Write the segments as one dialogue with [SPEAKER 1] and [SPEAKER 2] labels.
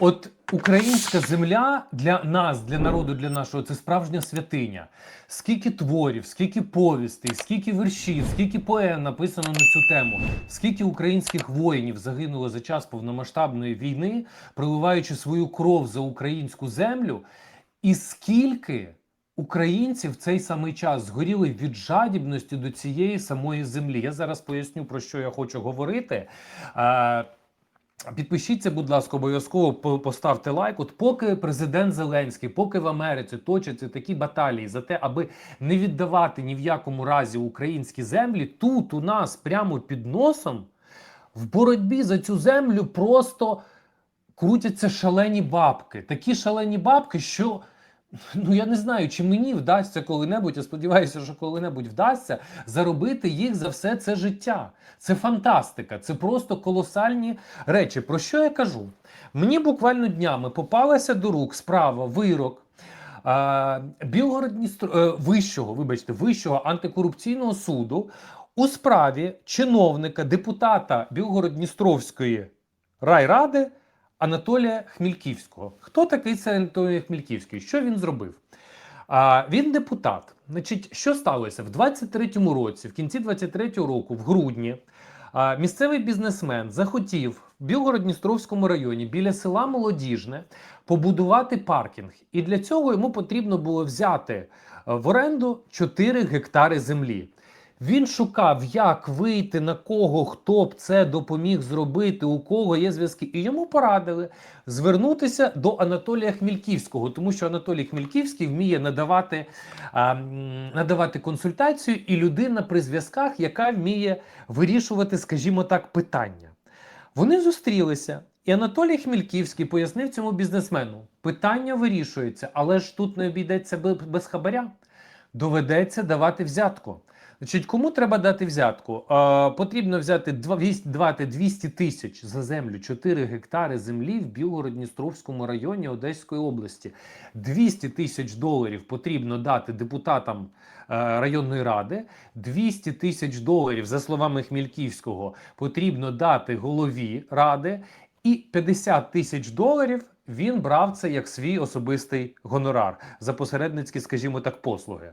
[SPEAKER 1] От українська земля для нас, для народу, для нашого це справжня святиня. Скільки творів, скільки повістей, скільки віршів, скільки поем написано на цю тему, скільки українських воїнів загинуло за час повномасштабної війни, проливаючи свою кров за українську землю, і скільки українців в цей самий час згоріли від жадібності до цієї самої землі. Я зараз поясню про що я хочу говорити. Підпишіться, будь ласка, обов'язково поставте лайк. От поки президент Зеленський, поки в Америці точаться такі баталії за те, аби не віддавати ні в якому разі українські землі, тут у нас прямо під носом в боротьбі за цю землю просто крутяться шалені бабки. Такі шалені бабки, що. Ну, я не знаю, чи мені вдасться коли-небудь, я сподіваюся, що коли-небудь вдасться заробити їх за все це життя. Це фантастика, це просто колосальні речі. Про що я кажу? Мені буквально днями попалася до рук справа, вирок. е, Білгород-Дністро е, вищого, вибачте, вищого антикорупційного суду у справі чиновника, депутата Білгород-Дністровської райради Анатолія Хмільківського. Хто такий це Анатолій Хмільківський? Що він зробив? А, він депутат. Значить, що сталося в 23-му році, в кінці 23-го року, в грудні, а, місцевий бізнесмен захотів в Білгород-Дністровському районі біля села Молодіжне побудувати паркінг. І для цього йому потрібно було взяти в оренду 4 гектари землі. Він шукав, як вийти на кого, хто б це допоміг зробити, у кого є зв'язки. І йому порадили звернутися до Анатолія Хмільківського, тому що Анатолій Хмільківський вміє надавати, а, надавати консультацію, і людина при зв'язках, яка вміє вирішувати, скажімо так, питання. Вони зустрілися, і Анатолій Хмільківський пояснив цьому бізнесмену: питання вирішується, але ж тут не обійдеться бе- без хабаря. Доведеться давати взятку. Значить, кому треба дати взятку? Е, потрібно взяти два- вісь- давати 200 тисяч за землю, 4 гектари землі в Білгород-Дністровському районі Одеської області. 200 тисяч доларів потрібно дати депутатам е, районної ради. 200 тисяч доларів, за словами Хмільківського, потрібно дати голові ради. І 50 тисяч доларів він брав це як свій особистий гонорар за посередницькі, скажімо так, послуги.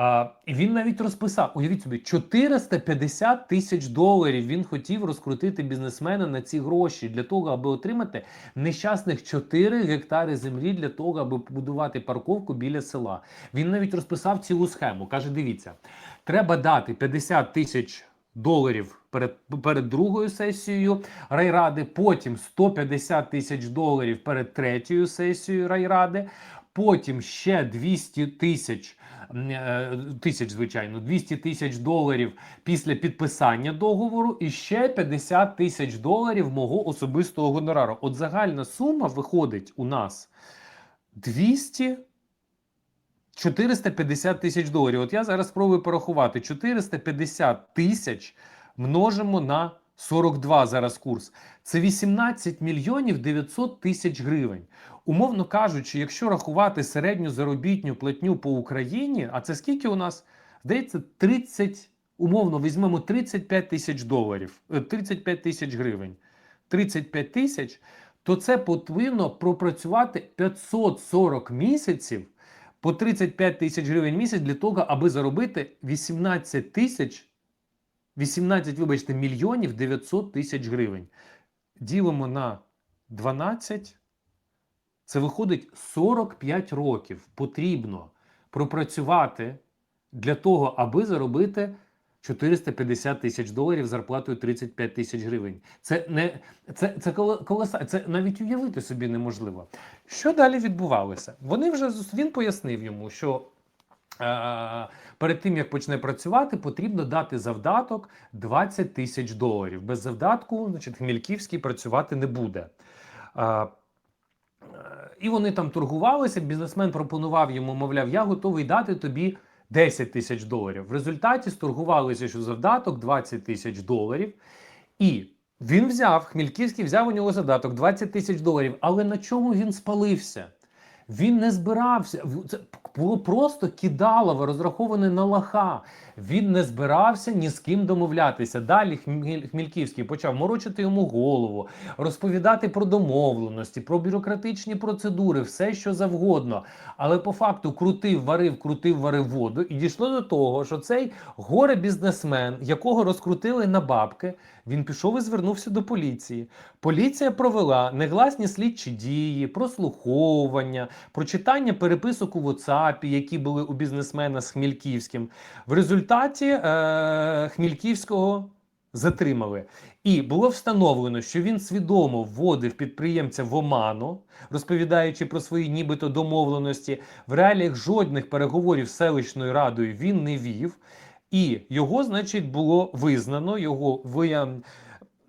[SPEAKER 1] А, і він навіть розписав: уявіть собі, 450 тисяч доларів він хотів розкрутити бізнесмена на ці гроші для того, аби отримати нещасних 4 гектари землі для того, аби побудувати парковку біля села. Він навіть розписав цілу схему. Каже: дивіться, треба дати 50 тисяч доларів перед, перед другою сесією райради, потім 150 тисяч доларів перед третьою сесією райради, потім ще 200 тисяч. е, Тисяч, звичайно, 200 тисяч доларів після підписання договору, і ще 50 тисяч доларів мого особистого гонорару. От загальна сума виходить у нас 200 450 тисяч доларів. От я зараз спробую порахувати. 450 тисяч множимо на 42 зараз курс. Це 18 мільйонів 900 тисяч гривень. Умовно кажучи, якщо рахувати середню заробітню платню по Україні, а це скільки у нас? Здається, 30, умовно візьмемо 35 тисяч доларів, е, 35 тисяч гривень. 35 тисяч, то це повинно пропрацювати 540 місяців по 35 тисяч гривень місяць для того, аби заробити 18 тисяч, 18, вибачте, мільйонів 900 тисяч гривень. Ділимо на 12, це виходить 45 років потрібно пропрацювати для того, аби заробити 450 тисяч доларів зарплатою 35 тисяч гривень. Це не це, це колоса, це навіть уявити собі неможливо. Що далі відбувалося? Вони вже він пояснив йому, що перед тим як почне працювати, потрібно дати завдаток 20 тисяч доларів. Без завдатку, значить, Хмільківський працювати не буде. Е, е, і вони там торгувалися. Бізнесмен пропонував йому, мовляв, я готовий дати тобі 10 тисяч доларів. В результаті сторгувалися, що завдаток 20 тисяч доларів. І він взяв, Хмільківський взяв у нього задаток 20 тисяч доларів. Але на чому він спалився? Він не збирався. Це було просто кидалово, розраховане на лоха. Він не збирався ні з ким домовлятися. Далі Хмільківський почав морочити йому голову, розповідати про домовленості, про бюрократичні процедури, все що завгодно. Але по факту крутив, варив, крутив, варив воду, і дійшло до того, що цей горе-бізнесмен, якого розкрутили на бабки, він пішов і звернувся до поліції. Поліція провела негласні слідчі дії, прослуховування, прочитання переписок у WhatsApp, які були у бізнесмена з Хмільківським. В результаті е- Хмільківського затримали. І було встановлено, що він свідомо вводив підприємця в оману, розповідаючи про свої нібито домовленості. В реаліях жодних переговорів з селищною радою він не вів. І його, значить, було визнано, його ви,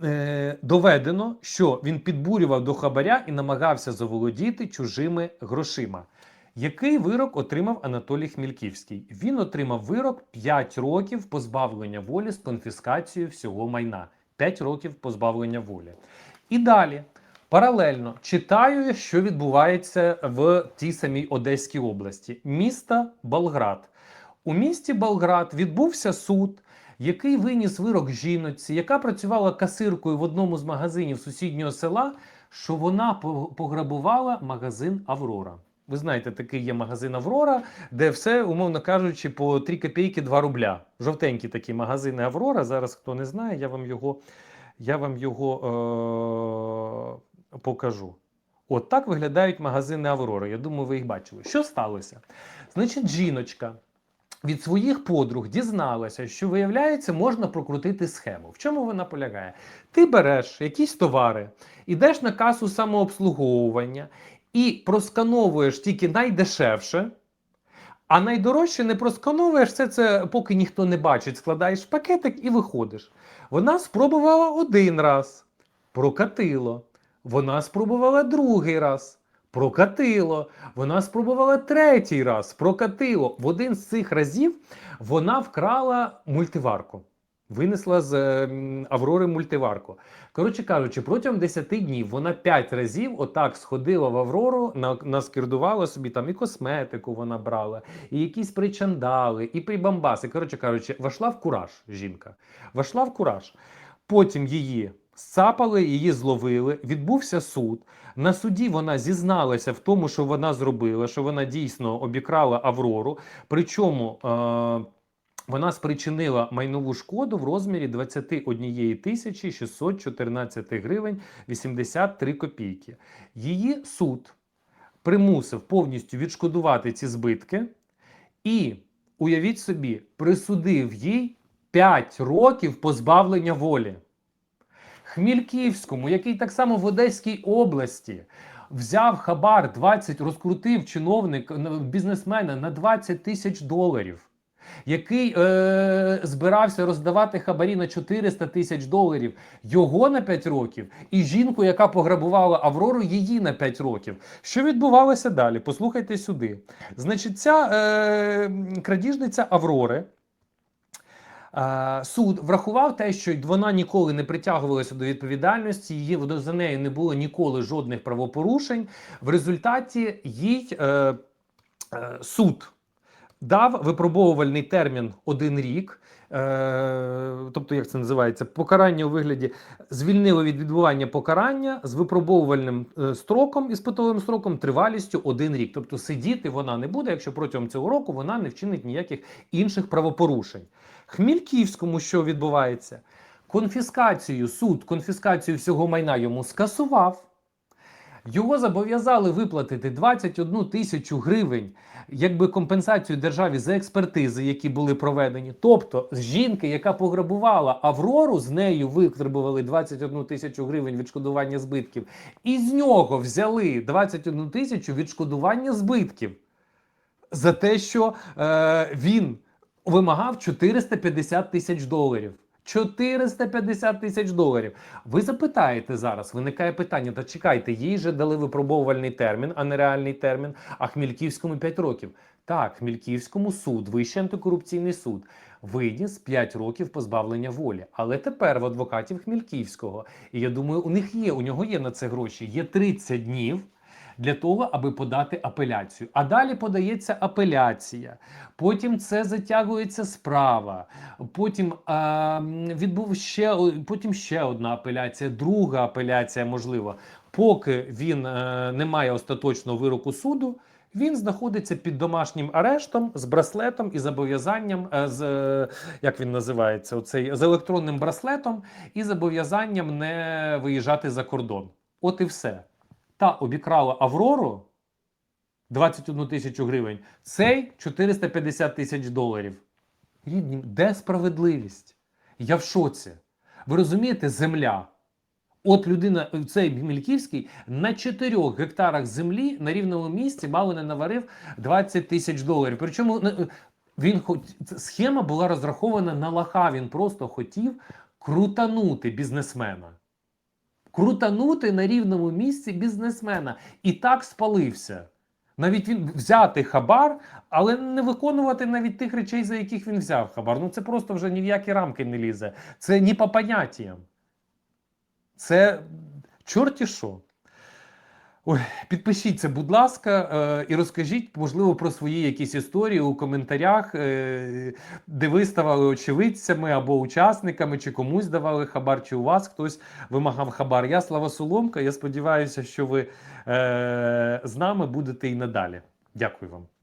[SPEAKER 1] е, доведено, що він підбурював до хабаря і намагався заволодіти чужими грошима. Який вирок отримав Анатолій Хмільківський? Він отримав вирок 5 років позбавлення волі з конфіскацією всього майна. 5 років позбавлення волі. І далі, паралельно, читаю, що відбувається в тій самій Одеській області. Місто Болград. У місті Болград відбувся суд, який виніс вирок жіноці, яка працювала касиркою в одному з магазинів сусіднього села, що вона пограбувала магазин Аврора. Ви знаєте, такий є магазин Аврора, де все, умовно кажучи, по 3 копійки 2 рубля. Жовтенькі такі магазини Аврора. Зараз хто не знає, я вам його, я вам його е- покажу. От так виглядають магазини Аврора. Я думаю, ви їх бачили. Що сталося? Значить, жіночка від своїх подруг дізналася, що виявляється, можна прокрутити схему. В чому вона полягає? Ти береш якісь товари, ідеш на касу самообслуговування і проскановуєш тільки найдешевше. А найдорожче не проскановуєш все це, поки ніхто не бачить, складаєш пакетик і виходиш. Вона спробувала один раз, прокатило. Вона спробувала другий раз, прокатило. Вона спробувала третій раз, прокатило. В один з цих разів вона вкрала мультиварку. Винесла з е, Аврори мультиварку. Коротше кажучи, протягом 10 днів вона 5 разів отак сходила в Аврору, наскердувала собі там і косметику вона брала, і якісь причандали, і прибамбаси. Коротше кажучи, вошла в кураж жінка. Вошла в кураж. Потім її сцапали, її зловили. Відбувся суд. На суді вона зізналася в тому, що вона зробила, що вона дійсно обікрала Аврору. Причому е- вона спричинила майнову шкоду в розмірі 21 тисячі 614 гривень 83 копійки. Її суд примусив повністю відшкодувати ці збитки і, уявіть собі, присудив їй 5 років позбавлення волі. Хмільківському, який так само в Одеській області взяв хабар 20, розкрутив чиновник бізнесмена на 20 тисяч доларів. Який е, збирався роздавати хабарі на 400 тисяч доларів, його на 5 років, і жінку, яка пограбувала Аврору, її на 5 років. Що відбувалося далі? Послухайте сюди. Значить, ця е, крадіжниця Аврори Суд врахував те, що вона ніколи не притягувалася до відповідальності, її за нею не було ніколи жодних правопорушень. В результаті їй е, е, суд дав випробовувальний термін один рік. Е, тобто, як це називається, покарання у вигляді звільнили від відбування покарання з випробовувальним е, строком, іспитовим строком, тривалістю один рік. Тобто сидіти вона не буде, якщо протягом цього року вона не вчинить ніяких інших правопорушень. Хмільківському що відбувається? Конфіскацію, суд конфіскацію всього майна йому скасував. Його зобов'язали виплатити 21 тисячу гривень якби компенсацію державі за експертизи, які були проведені. Тобто, з жінки, яка пограбувала Аврору, з нею витребували 21 тисячу гривень відшкодування збитків, і з нього взяли 21 тисячу відшкодування збитків за те, що е, він вимагав 450 тисяч доларів. 450 тисяч доларів. Ви запитаєте зараз, виникає питання: та чекайте, їй же дали випробовувальний термін, а не реальний термін, а Хмільківському 5 років. Так, Хмільківському суд, Вищий антикорупційний суд, виніс 5 років позбавлення волі. Але тепер в адвокатів Хмільківського, і я думаю, у них є, у нього є на це гроші, є 30 днів для того, аби подати апеляцію. А далі подається апеляція. Потім це затягується справа. Потім а, відбув ще потім ще одна апеляція, друга апеляція, можливо. Поки він е, не має остаточного вироку суду, він знаходиться під домашнім арештом з браслетом і зобов'язанням е, з е, як він називається, оцей з електронним браслетом і зобов'язанням не виїжджати за кордон. От і все. Та обікрала Аврору 21 тисячу гривень, цей 450 тисяч доларів. Рідні, де справедливість? Я в шоці. Ви розумієте, земля. От людина, цей Мільківський, на 4 гектарах землі на рівному місці мало не наварив 20 тисяч доларів. Причому він хоч схема була розрахована на лаха. Він просто хотів крутанути бізнесмена. Крутанути на рівному місці бізнесмена. І так спалився. Навіть він взяти хабар, але не виконувати навіть тих речей, за яких він взяв хабар. Ну це просто вже ні в які рамки не лізе. Це ні по поняттям. Це чорті що. Ой, підпишіться, будь ласка, е, і розкажіть, можливо, про свої якісь історії у коментарях, е, де ви ставали очевидцями або учасниками, чи комусь давали хабар, чи у вас хтось вимагав хабар. Я Слава Соломка. Я сподіваюся, що ви е, з нами будете і надалі. Дякую вам.